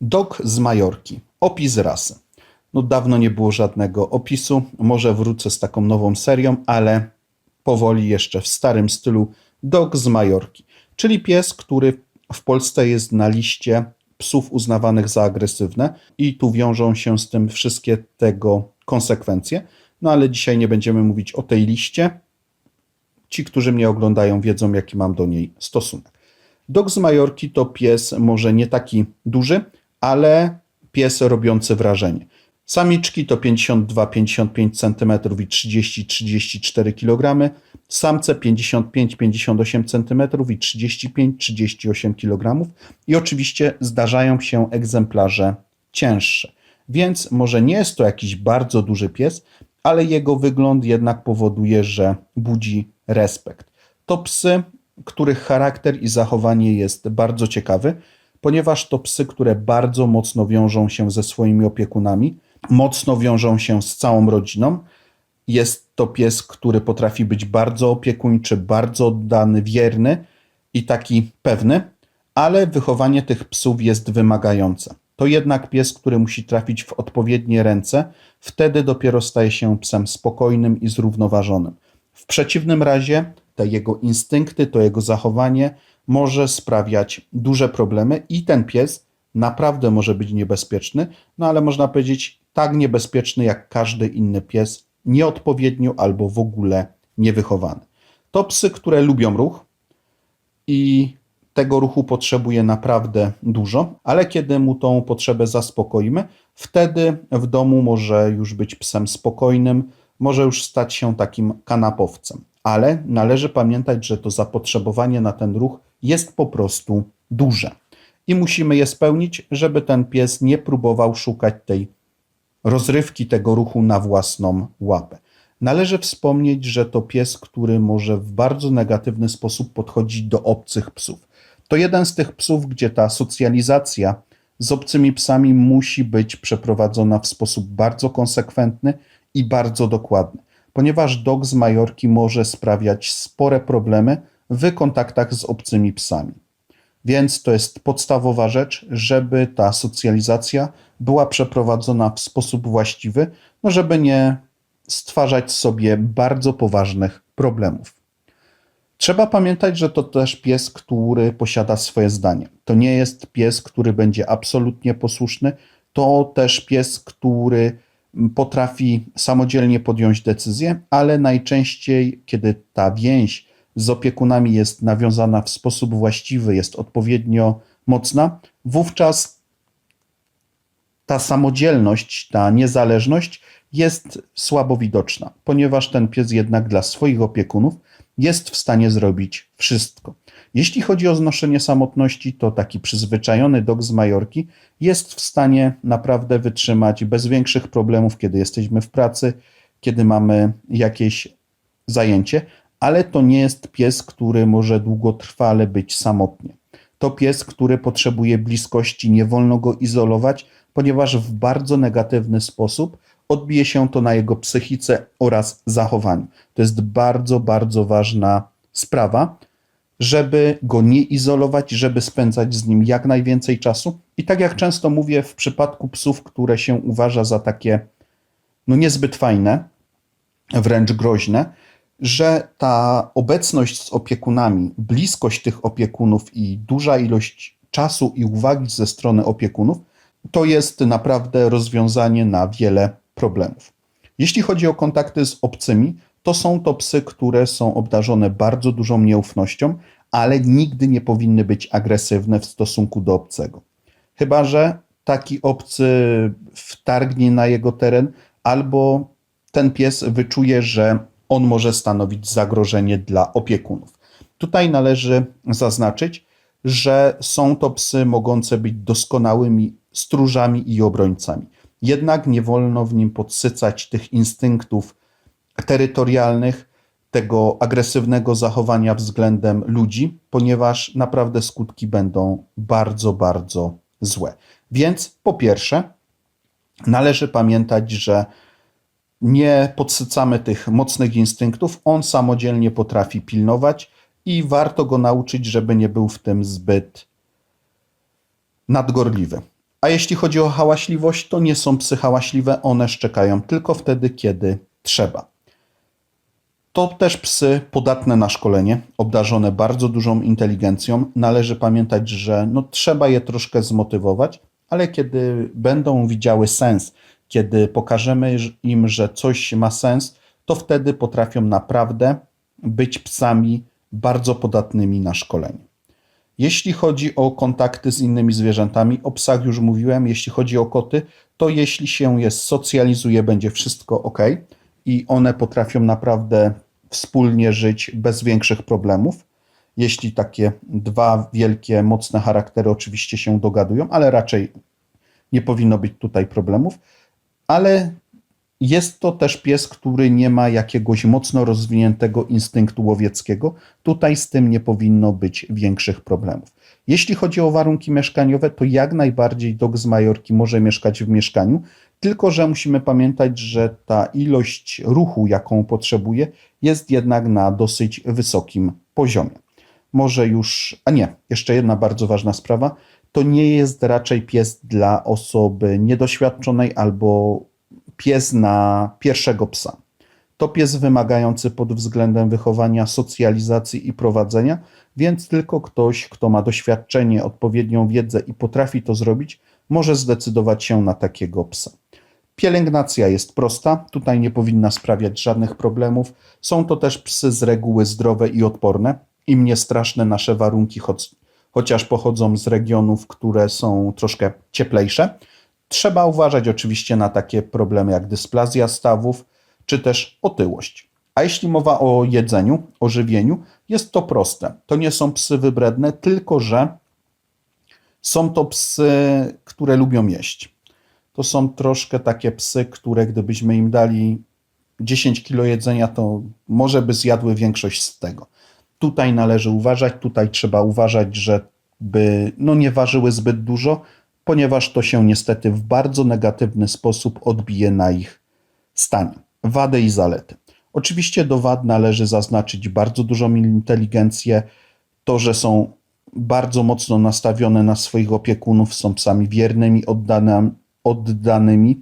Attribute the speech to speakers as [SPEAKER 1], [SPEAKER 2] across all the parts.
[SPEAKER 1] Dog z Majorki. Opis rasy. No dawno nie było żadnego opisu. Może wrócę z taką nową serią, ale powoli jeszcze w starym stylu Dog z Majorki. Czyli pies, który w Polsce jest na liście psów uznawanych za agresywne i tu wiążą się z tym wszystkie tego konsekwencje. No ale dzisiaj nie będziemy mówić o tej liście. Ci, którzy mnie oglądają, wiedzą, jaki mam do niej stosunek. Dog z Majorki to pies może nie taki duży, ale pies robiący wrażenie. Samiczki to 52-55 cm i 30-34 kg, samce 55-58 cm i 35-38 kg i oczywiście zdarzają się egzemplarze cięższe. Więc może nie jest to jakiś bardzo duży pies, ale jego wygląd jednak powoduje, że budzi respekt. To psy, których charakter i zachowanie jest bardzo ciekawy, ponieważ to psy, które bardzo mocno wiążą się ze swoimi opiekunami, mocno wiążą się z całą rodziną. Jest to pies, który potrafi być bardzo opiekuńczy, bardzo oddany, wierny i taki pewny, ale wychowanie tych psów jest wymagające. To jednak pies, który musi trafić w odpowiednie ręce, wtedy dopiero staje się psem spokojnym i zrównoważonym. W przeciwnym razie te jego instynkty, to jego zachowanie może sprawiać duże problemy i ten pies naprawdę może być niebezpieczny, no ale można powiedzieć tak niebezpieczny jak każdy inny pies, nieodpowiednio albo w ogóle niewychowany. To psy, które lubią ruch i tego ruchu potrzebuje naprawdę dużo, ale kiedy mu tą potrzebę zaspokoimy, wtedy w domu może już być psem spokojnym, może już stać się takim kanapowcem. Ale należy pamiętać, że to zapotrzebowanie na ten ruch jest po prostu duże. I musimy je spełnić, żeby ten pies nie próbował szukać tej rozrywki, tego ruchu na własną łapę. Należy wspomnieć, że to pies, który może w bardzo negatywny sposób podchodzić do obcych psów. To jeden z tych psów, gdzie ta socjalizacja z obcymi psami musi być przeprowadzona w sposób bardzo konsekwentny i bardzo dokładny, ponieważ dog z Majorki może sprawiać spore problemy w kontaktach z obcymi psami. Więc to jest podstawowa rzecz, żeby ta socjalizacja była przeprowadzona w sposób właściwy, no żeby nie stwarzać sobie bardzo poważnych problemów. Trzeba pamiętać, że to też pies, który posiada swoje zdanie. To nie jest pies, który będzie absolutnie posłuszny, to też pies, który potrafi samodzielnie podjąć decyzję, ale najczęściej, kiedy ta więź z opiekunami jest nawiązana w sposób właściwy, jest odpowiednio mocna, wówczas ta samodzielność, ta niezależność jest słabo widoczna, ponieważ ten pies jednak dla swoich opiekunów jest w stanie zrobić wszystko. Jeśli chodzi o znoszenie samotności, to taki przyzwyczajony dog z Majorki jest w stanie naprawdę wytrzymać bez większych problemów, kiedy jesteśmy w pracy, kiedy mamy jakieś zajęcie, ale to nie jest pies, który może długotrwale być samotnie. To pies, który potrzebuje bliskości, nie wolno go izolować, ponieważ w bardzo negatywny sposób odbije się to na jego psychice oraz zachowaniu. To jest bardzo, bardzo ważna sprawa, żeby go nie izolować, żeby spędzać z nim jak najwięcej czasu. I tak jak często mówię, w przypadku psów, które się uważa za takie no niezbyt fajne, wręcz groźne, że ta obecność z opiekunami, bliskość tych opiekunów i duża ilość czasu i uwagi ze strony opiekunów to jest naprawdę rozwiązanie na wiele problemów. Jeśli chodzi o kontakty z obcymi, to są to psy, które są obdarzone bardzo dużą nieufnością, ale nigdy nie powinny być agresywne w stosunku do obcego. Chyba, że taki obcy wtargnie na jego teren, albo ten pies wyczuje, że on może stanowić zagrożenie dla opiekunów. Tutaj należy zaznaczyć, że są to psy mogące być doskonałymi stróżami i obrońcami. Jednak nie wolno w nim podsycać tych instynktów terytorialnych, tego agresywnego zachowania względem ludzi, ponieważ naprawdę skutki będą bardzo, bardzo złe. Więc po pierwsze, należy pamiętać, że nie podsycamy tych mocnych instynktów, on samodzielnie potrafi pilnować i warto go nauczyć, żeby nie był w tym zbyt nadgorliwy. A jeśli chodzi o hałaśliwość, to nie są psy hałaśliwe, one szczekają tylko wtedy, kiedy trzeba. To też psy podatne na szkolenie, obdarzone bardzo dużą inteligencją. Należy pamiętać, że no, trzeba je troszkę zmotywować, ale kiedy będą widziały sens, kiedy pokażemy im, że coś ma sens, to wtedy potrafią naprawdę być psami bardzo podatnymi na szkolenie. Jeśli chodzi o kontakty z innymi zwierzętami, o psach już mówiłem, jeśli chodzi o koty, to jeśli się je socjalizuje, będzie wszystko ok i one potrafią naprawdę wspólnie żyć bez większych problemów. Jeśli takie dwa wielkie, mocne charaktery oczywiście się dogadują, ale raczej nie powinno być tutaj problemów. Ale jest to też pies, który nie ma jakiegoś mocno rozwiniętego instynktu łowieckiego. Tutaj z tym nie powinno być większych problemów. Jeśli chodzi o warunki mieszkaniowe, to jak najbardziej dog z Majorki może mieszkać w mieszkaniu, tylko że musimy pamiętać, że ta ilość ruchu, jaką potrzebuje, jest jednak na dosyć wysokim poziomie. Może już, a nie, jeszcze jedna bardzo ważna sprawa. To nie jest raczej pies dla osoby niedoświadczonej albo pies na pierwszego psa. To pies wymagający pod względem wychowania, socjalizacji i prowadzenia, więc tylko ktoś, kto ma doświadczenie, odpowiednią wiedzę i potrafi to zrobić, może zdecydować się na takiego psa. Pielęgnacja jest prosta, tutaj nie powinna sprawiać żadnych problemów. Są to też psy z reguły zdrowe i odporne. Im nie straszne nasze warunki, choć, chociaż pochodzą z regionów, które są troszkę cieplejsze. Trzeba uważać oczywiście na takie problemy jak dysplazja stawów czy też otyłość. A jeśli mowa o jedzeniu, o żywieniu, jest to proste. To nie są psy wybredne, tylko że są to psy, które lubią jeść. To są troszkę takie psy, które gdybyśmy im dali 10 kilo jedzenia, to może by zjadły większość z tego. Tutaj należy uważać, tutaj trzeba uważać, żeby no nie ważyły zbyt dużo, ponieważ to się niestety w bardzo negatywny sposób odbije na ich stanie. Wady i zalety. Oczywiście do wad należy zaznaczyć bardzo dużą inteligencję, to, że są bardzo mocno nastawione na swoich opiekunów, są psami wiernymi, oddanymi.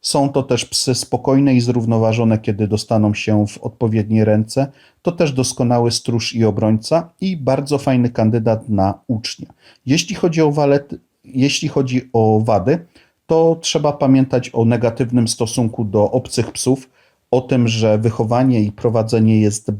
[SPEAKER 1] Są to też psy spokojne i zrównoważone, kiedy dostaną się w odpowiednie ręce. To też doskonały stróż i obrońca i bardzo fajny kandydat na ucznia. Jeśli chodzi o walety, jeśli chodzi o wady, to trzeba pamiętać o negatywnym stosunku do obcych psów, o tym, że wychowanie i prowadzenie jest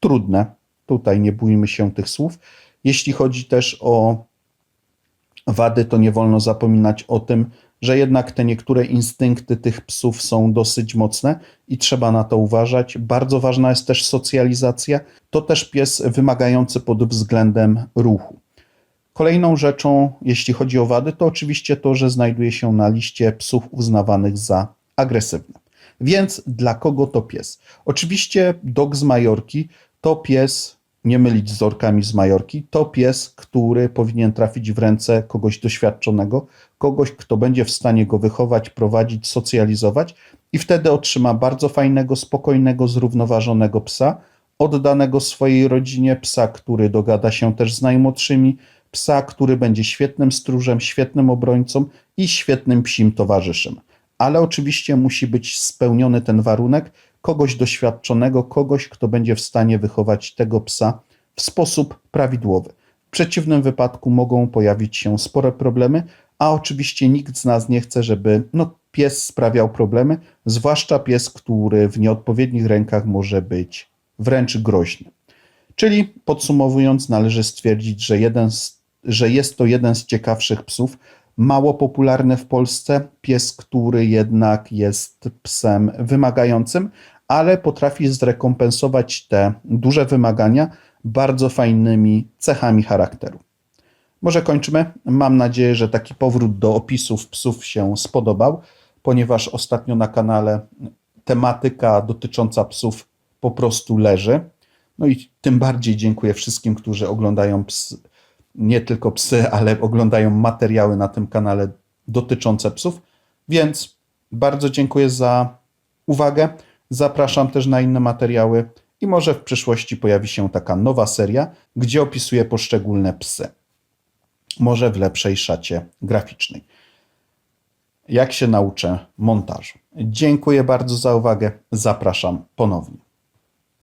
[SPEAKER 1] trudne. Tutaj nie bójmy się tych słów. Jeśli chodzi też o wady, to nie wolno zapominać o tym, że jednak te niektóre instynkty tych psów są dosyć mocne i trzeba na to uważać. Bardzo ważna jest też socjalizacja. To też pies wymagający pod względem ruchu. Kolejną rzeczą, jeśli chodzi o wady, to oczywiście to, że znajduje się na liście psów uznawanych za agresywne. Więc dla kogo to pies? Oczywiście dog z Majorki to pies, nie mylić z orkami z Majorki, to pies, który powinien trafić w ręce kogoś doświadczonego, kogoś, kto będzie w stanie go wychować, prowadzić, socjalizować i wtedy otrzyma bardzo fajnego, spokojnego, zrównoważonego psa, oddanego swojej rodzinie, psa, który dogada się też z najmłodszymi, psa, który będzie świetnym stróżem, świetnym obrońcą i świetnym psim towarzyszem. Ale oczywiście musi być spełniony ten warunek kogoś doświadczonego, kogoś, kto będzie w stanie wychować tego psa w sposób prawidłowy. W przeciwnym wypadku mogą pojawić się spore problemy, a oczywiście nikt z nas nie chce, żeby no, pies sprawiał problemy, zwłaszcza pies, który w nieodpowiednich rękach może być wręcz groźny. Czyli podsumowując, należy stwierdzić, że jeden z że jest to jeden z ciekawszych psów, mało popularny w Polsce, pies, który jednak jest psem wymagającym, ale potrafi zrekompensować te duże wymagania bardzo fajnymi cechami charakteru. Może kończymy. Mam nadzieję, że taki powrót do opisów psów się spodobał, ponieważ ostatnio na kanale tematyka dotycząca psów po prostu leży. No i tym bardziej dziękuję wszystkim, którzy oglądają psy nie tylko psy, ale oglądają materiały na tym kanale dotyczące psów. Więc bardzo dziękuję za uwagę. Zapraszam też na inne materiały i może w przyszłości pojawi się taka nowa seria, gdzie opisuję poszczególne psy. Może w lepszej szacie graficznej. jak się nauczę montażu. Dziękuję bardzo za uwagę. Zapraszam ponownie.